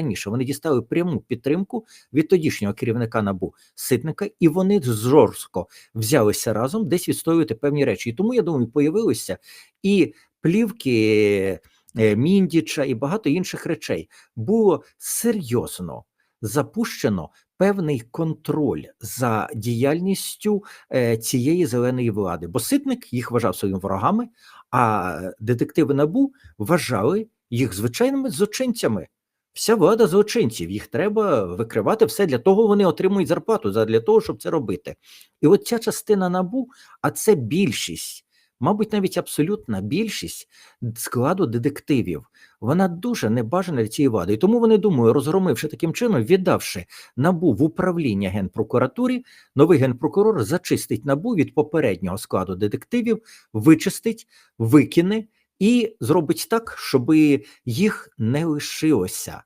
раніше. Вони дістали пряму підтримку від тодішнього керівника набу Ситника, і вони жорстко взялися разом десь відстоювати певні речі. І тому я думаю, появилися і плівки е, Міндіча, і багато інших речей. Було серйозно запущено певний контроль за діяльністю е, цієї зеленої влади, бо Ситник їх вважав своїми ворогами, а детективи набу вважали їх звичайними злочинцями. Вся влада злочинців, їх треба викривати все для того, вони отримують зарплату для того, щоб це робити. І от ця частина набу, а це більшість, мабуть, навіть абсолютна більшість складу детективів. Вона дуже небажана для цієї влади. І тому вони думаю, розгромивши таким чином, віддавши набу в управління генпрокуратурі, новий генпрокурор зачистить набу від попереднього складу детективів, вичистить, викине і зробить так, щоб їх не лишилося.